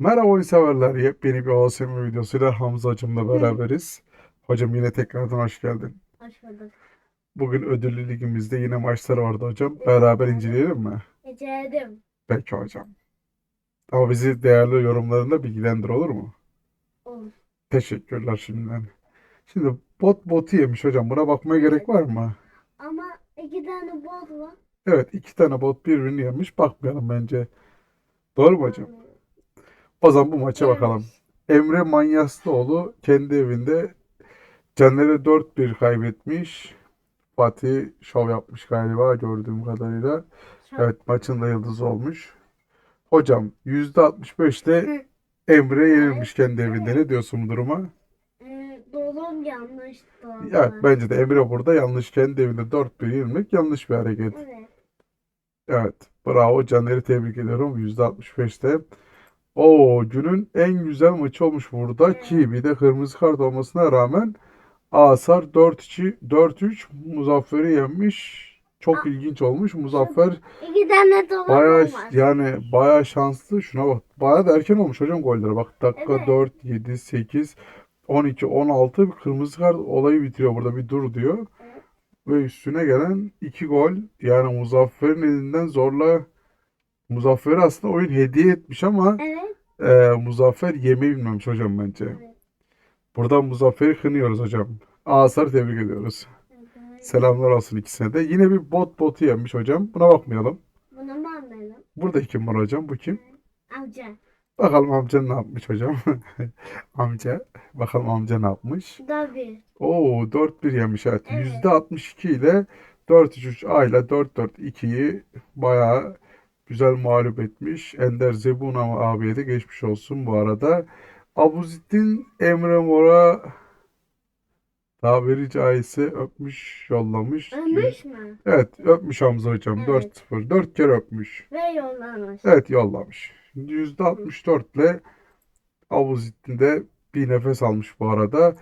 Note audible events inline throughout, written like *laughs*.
Merhaba oyun severler. Yepyeni bir OSM videosuyla Hamza hocamla beraberiz. Hocam yine tekrardan hoş geldin. Hoş bulduk. Bugün ödüllü ligimizde yine maçlar vardı hocam. Beraber inceleyelim mi? Ece'dim. Peki hocam. Ama bizi değerli yorumlarında bilgilendir olur mu? Olur. Teşekkürler şimdiden. Şimdi bot botu yemiş hocam. Buna bakmaya gerek var mı? Ama iki tane bot var. Evet iki tane bot birbirini yemiş. Bakmayalım bence. Doğru mu hocam? O zaman bu maça bakalım. Emre Manyaslıoğlu kendi evinde Caner'e 4-1 kaybetmiş. Fatih şov yapmış galiba gördüğüm kadarıyla. Evet maçın da yıldızı olmuş. Hocam %65'te Emre yenilmiş kendi evinde. Ne diyorsun bu duruma? Ee, Dolum yanlış dolum. Evet bence de Emre burada yanlış kendi evinde 4-1 yenilmek yanlış bir hareket. Evet. Evet bravo Caner'i tebrik ediyorum %65'te. O günün en güzel maçı olmuş burada ki bir de kırmızı kart olmasına rağmen Asar 4-2 4-3 Muzaffer'i yenmiş. Çok ilginç olmuş. Muzaffer İki tane var. yani bayağı şanslı. Şuna bak. Bayağı da erken olmuş hocam golleri. Bak dakika Evet. 4 7 8 12 16 bir kırmızı kart olayı bitiriyor burada bir dur diyor. Ve üstüne gelen 2 gol yani Muzaffer'in elinden zorla Muzaffer'e aslında oyun hediye etmiş ama Evet. e, Muzaffer yemeyi bilmemiş hocam bence. Buradan Muzaffer'i kınıyoruz hocam. Asar tebrik ediyoruz. Selamlar olsun ikisine de. Yine bir bot botu yemiş hocam. Buna bakmayalım. Bunu ben benim. Burada kim var hocam? Bu kim? Amca. Bakalım amca ne yapmış hocam? *laughs* Amca. Bakalım amca ne yapmış? Da bir. Oo 4-1 yemiş evet. Evet. %62 ile 4-3 A ile 4-4-2'yi bayağı güzel mağlup etmiş. Ender Zebuna abiye de geçmiş olsun bu arada. Abuzittin Emre Mor'a tabiri caizse öpmüş yollamış. Ölmüş mü? Evet öpmüş Hamza hocam Evet. 4-0. 4 kere öpmüş. Ve yollamış. Evet yollamış. %64 ile Abuzittin de bir nefes almış bu arada.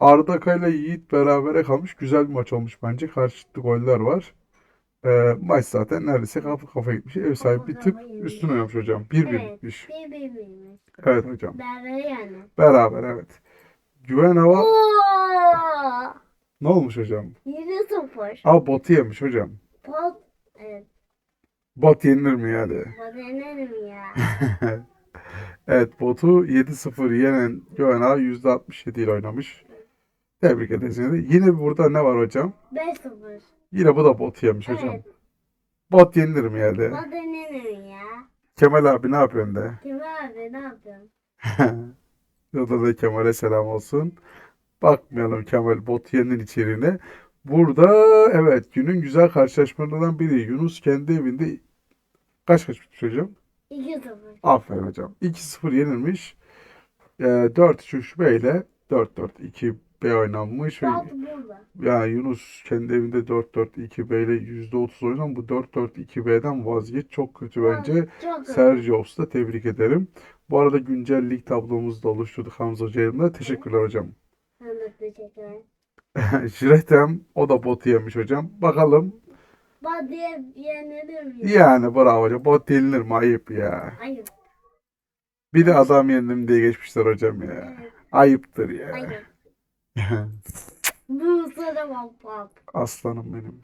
Arda Kayla Yiğit berabere kalmış. Güzel bir maç olmuş bence. Karşılıklı goller var. Ee, maç zaten neredeyse kafa kafa gitmiş. Ev sahibi bir tık üstün oynamış hocam. 1-1 Evet. bitmiş. Bir bir birmiş. Evet hocam. Beraber yani. Beraber evet. Güven hava Oo! ne olmuş hocam? 7-0. Aa botu yemiş hocam. Bot. Evet. Bot yenilir mi yani? Bot denerim ya. *laughs* Evet botu 7-0 yenen Güven hava %67 ile oynamış. Tebrik ederiz. yine de. Yine burada ne var hocam? 5-0. Yine bu da bot yemiş hocam. Evet. Bot yenilir mi yani? Bot denerim ya. Kemal abi ne yapıyorsun de? Kim abi ne yapıyorsun? *laughs* Burada da Kemal'e selam olsun. Bakmayalım Kemal bot yenin içeriğine. Burada evet günün güzel karşılaşmalarından biri. Yunus kendi evinde kaç kaç bitmiş hocam? 2-0. Aferin hocam. 2-0 yenilmiş. Ee, 4-3 B ile 4-4-2 B oynanmış. Ve yani Yunus kendi evinde 4-4-2 B ile %30 oynan bu 4-4-2 B'den vazgeç. Çok kötü bence. Çok kötü. Sergio Usta tebrik ederim. Bu arada güncel lig tablomuzu da oluşturduk Hamza Hoca'yla. Teşekkürler hocam. Ben de teşekkür ederim. *laughs* Jiretem o da botu yemiş hocam. Bakalım. Bot yenerim ya. Yani bravo hocam. Bot yenilir mi? Ayıp ya. Hayır. Bir de adam yendim diye geçmişler hocam ya. Evet. Ayıptır ya. Hayır. *laughs* Bu sıra bak bak. Aslanım benim. Hocam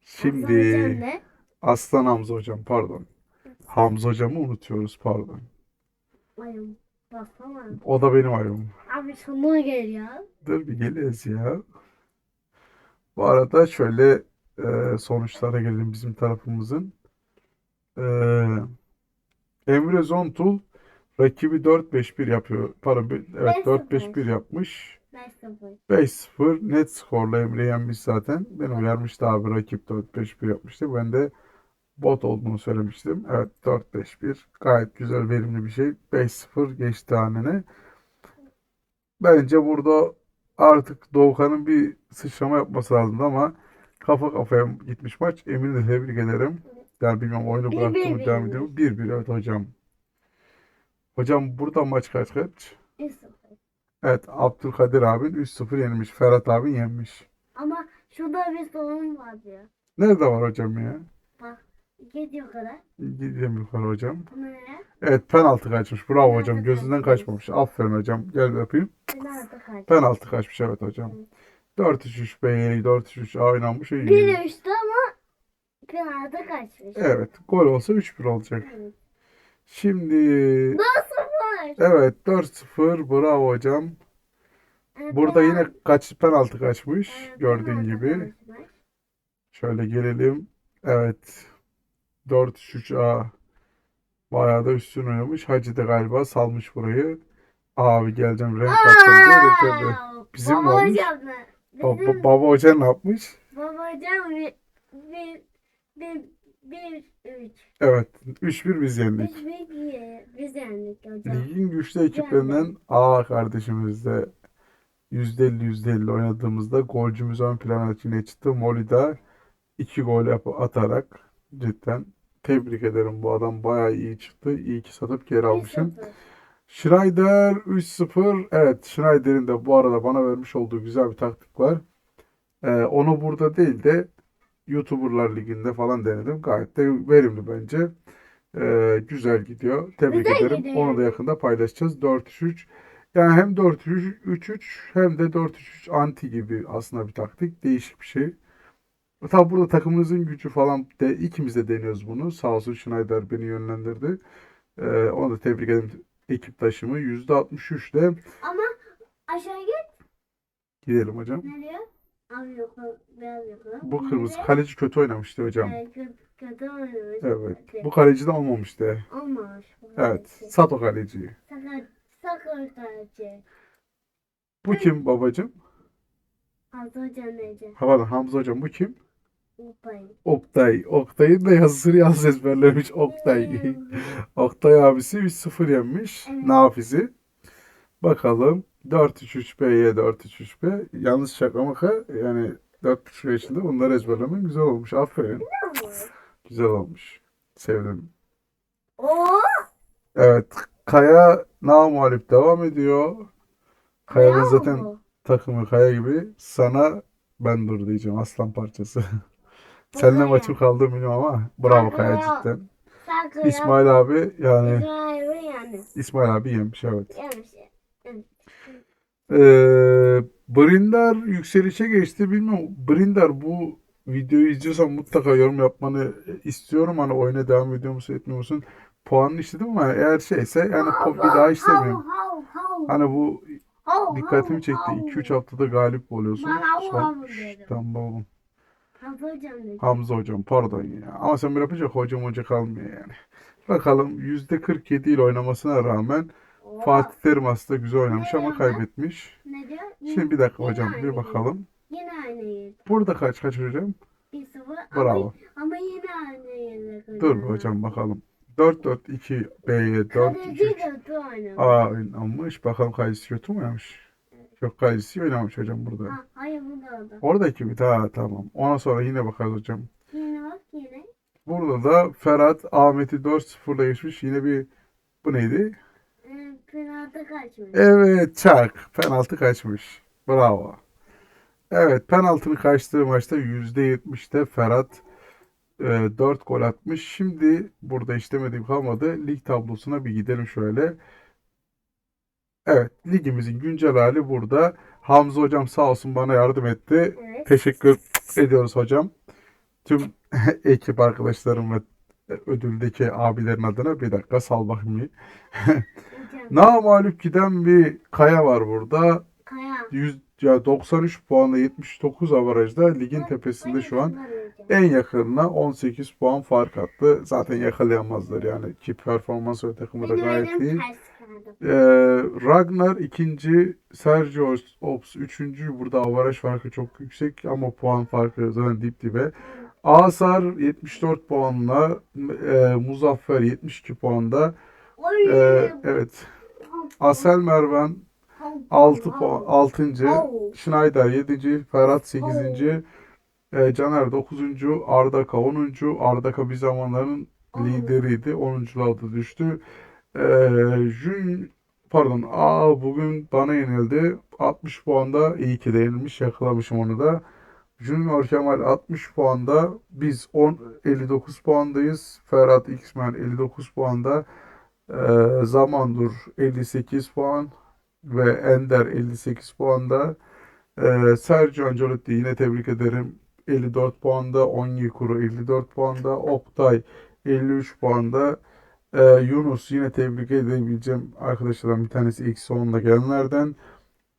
Şimdi ne? Aslan Hamza hocam pardon. Hamza hocamı unutuyoruz pardon. Hayır. Baksana. O da benim ayım. Abi sana gel ya. Dur bir geliriz ya. Bu arada şöyle e, sonuçlara gelelim bizim tarafımızın. E, Emre Zontul rakibi 4-5-1 yapıyor. Pardon, evet 4-5-1 yapmış. 5-0. 5-0 net skorla Emre yenmiş zaten. Beni uyarmıştı abi rakip 4-5-1 yapmıştı. Ben de bot olduğunu söylemiştim. Evet 4-5-1 gayet güzel verimli bir şey. 5-0 geçti hanene. Bence burada artık Doğukan'ın bir sıçrama yapması lazımdı ama kafa kafaya gitmiş maç. Emin'i de tebrik ederim. Yani bilmiyorum oyunu bıraktı mı devam ediyor mu? 1-1 evet hocam. Hocam burada maç kaç kaç? 1-0. Evet Abdülkadir abin 3-0 yenilmiş. Ferhat abin yenmiş. Ama şurada bir sorun var ya. Nerede var hocam ya? Bak Gidiyor kadar. Gidelim yukarı hocam. Ne? Evet penaltı kaçmış. Bravo Penaltı hocam. Gözünden kaçmış. kaçmamış. Aferin hocam. Gel yapayım. Penaltı kaç. Penaltı kaçmış evet hocam. Evet. 4-3-3 B'ye 4-3-3 A oynanmış. İyi. Bir üçtü ama penaltı kaçmış. Evet. Gol olsa 3-1 olacak. Evet. Şimdi Nasıl var? evet 4-0 bravo hocam. Burada yine kaç penaltı kaçmış gördüğün gibi. Şöyle gelelim. Evet. 4-3 A. Bayağı da üstün oynamış. Hacı da galiba salmış burayı. Abi geleceğim renk. Aa, Bizim mi baba olmuş? Ba- ba- baba hoca ne yapmış? babacığım bir bir bir bir üç. Evet. 3-1 biz yendik. Üç bir iki. Biz yendik hocam. Ligin güçlü ekiplerinden A kardeşimizle %50 %50 oynadığımızda golcümüz ön plana yine çıktı. Molida 2 gol atarak cidden tebrik ederim. Bu adam bayağı iyi çıktı. İyi ki satıp geri almışım. 1-0. Schneider 3-0. Evet Schneider'in de bu arada bana vermiş olduğu güzel bir taktik var. Ee, onu burada değil de YouTuberlar Ligi'nde falan denedim. Gayet de verimli bence. Ee, güzel gidiyor. Tebrik Güzel ederim. gidiyor Onu da yakında paylaşacağız. 4-3-3. Yani hem 4-3-3 hem de 4-3-3 anti gibi aslında bir taktik. Değişik bir şey. Tabi burada takımımızın gücü falan de ikimiz de deniyoruz bunu. Sağ olsun Schneider beni yönlendirdi. Ee, onu da tebrik ederim ekip taşımı. %63'le Ama aşağı git. gidelim hocam. Ne diyor? Abi yok beyaz yok. Bu kırmızı kaleci kötü oynamıştı hocam. Ee, kötü, kötü oynamış. Evet. Bu kaleci de olmamıştı. Olmamış. bu Evet. kaleci. Sat o kaleciyi. Sakar, sakar kaleci. Bu kim babacım? Altı hocam neydi? Pardon Hamza hocam bu kim? Upayım. Oktay. Oktay'ın da yazısını yalnız ezberlemiş Oktay. *laughs* Oktay abisi 3-0 yenmiş. Evet. Nafizi. Bakalım. 4-3-3-B'ye 4-3-3-B. Yalnız şaka maka yani 4,5 yaşında bunları ezberlemen güzel olmuş. Aferin. Güzel olmuş. Sevdim. Oo. Evet. Kaya namalip devam ediyor. Kaya'nın Bravo. zaten takımı Kaya gibi. Sana ben dur diyeceğim aslan parçası. *laughs* Seninle Kaya. maçım kaldı bilmiyorum ama bravo Kaya Kaya. cidden. İsmail abi yani İsmail yani. İsmail abi yemiş evet. Yemiş. Ee, Brindar yükselişe geçti. Bilmiyorum. Brindar bu videoyu izliyorsan mutlaka yorum yapmanı istiyorum. Hani oyuna devam ediyor musun etmiyor musun? Puanını istedim ama eğer şeyse yani bir daha istemiyorum. Hani bu dikkatimi çekti. hav. 2-3 haftada galip oluyorsun. Son... tamam oğlum. Hamza hocam pardon ya. Ama sen böyle yapınca hocam hoca kalmıyor yani. Bakalım %47 ile oynamasına rağmen. Fatih Terim aslında güzel oynamış ama kaybetmiş. Şimdi bir dakika hocam bir bakalım. Yine aynı. Burada kaç kaç hocam? Bir sıfır. Bravo. Ama, yine aynı. Dur bir hocam bakalım. 4-4-2 B'ye Kaleci 4-3-3 kötü oynamış. A oynamış. Bakalım kalecisi kötü mü oynamış? Yok kalecisi oynamamış hocam burada. Ha, hayır bu da oldu. Oradaki mi? Ha, tamam. Ona sonra yine bakarız hocam. Yine bak yine. Burada da Ferhat Ahmet'i 4-0'la geçmiş. Yine bir bu neydi? Penaltı kaçmış. Evet çak. Penaltı kaçmış. Bravo. Evet penaltının kaçtığı maçta %70'te Ferhat e, 4 gol atmış. Şimdi burada işlemediğim kalmadı. Lig tablosuna bir gidelim şöyle. Evet ligimizin güncel hali burada. Hamza hocam sağ olsun bana yardım etti. Evet. Teşekkür ediyoruz hocam. Tüm *laughs* ekip arkadaşlarım ve ödüldeki abilerin adına bir dakika sal bakayım. *laughs* Namalip giden bir kaya var burada. Kaya. 100, ya 93 puanla 79 avarajda ligin tepesinde şu an. En yakınına 18 puan fark attı. Zaten yakalayamazlar yani ki performans ve takımı da gayet iyi. Ee, Ragnar ikinci, Sergio Ops üçüncü. Burada avaraj farkı çok yüksek ama puan farkı zaten dip dibe. Asar 74 puanla, e, Muzaffer 72 puanda. Ee, evet. Asel Mervan 6 puan 6. Schneider 7. Ferhat 8. E, Caner 9. Ardaka 10. Ardaka bir zamanların lideriydi. 10. da düştü. E, Jun pardon Aa bugün bana yenildi. 60 puanda iyi ki de yenilmiş. Yakalamışım onu da. Junior Kemal 60 puanda. Biz 10 59 puandayız. Ferhat Xmen 59 puanda. Ee, Zamandur 58 puan ve Ender 58 puanda. Ee, Sergio Ancelotti yine tebrik ederim. 54 puanda. Onyekuru 54 puanda. Oktay 53 puanda. Ee, Yunus yine tebrik edebileceğim arkadaşlardan bir tanesi ilk sonunda gelenlerden.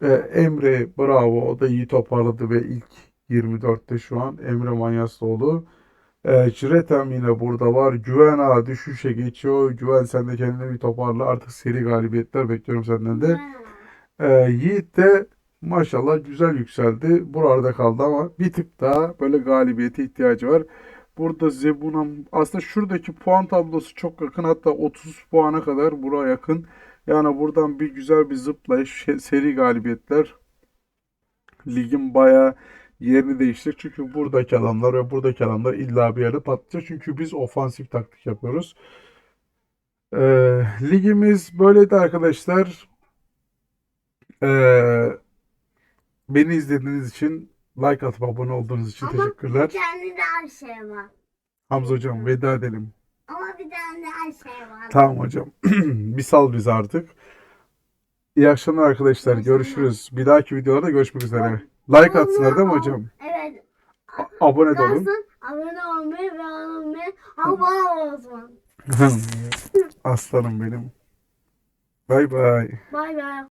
Ee, Emre bravo o da iyi toparladı ve ilk 24'te şu an Emre Manyaslıoğlu. Ee, Ciretem yine burada var. Güven ağa düşüşe geçiyor. Güven sen de kendini bir toparla. Artık seri galibiyetler bekliyorum senden de. Ee, Yiğit de maşallah güzel yükseldi. Buralarda kaldı ama bir tık daha böyle galibiyete ihtiyacı var. Burada Zebuna aslında şuradaki puan tablosu çok yakın hatta 30 puana kadar buraya yakın. Yani buradan bir güzel bir zıplayış *laughs* seri galibiyetler ligin bayağı yerini değiştirecek. Çünkü buradaki adamlar ve buradaki adamlar illa bir yerde patlayacak. Çünkü biz ofansif taktik yapıyoruz. Ee, ligimiz böyleydi arkadaşlar. Ee, beni izlediğiniz için, like atıp abone olduğunuz için Ama teşekkürler. bir tane daha şey var. Hamza hocam veda edelim. Ama bir tane daha şey var. Tamam hocam. *clears throat* Bir sal bizi artık. İyi akşamlar arkadaşlar. Görüşürüz. Bir dahaki videolarda görüşmek üzere. Like atsınlar değil mi hocam? Evet. A- abone de olun. Kalsın, abone olmayı ve olmayı abone olsun. *laughs* Aslanım benim. Bay bay. Bay bay.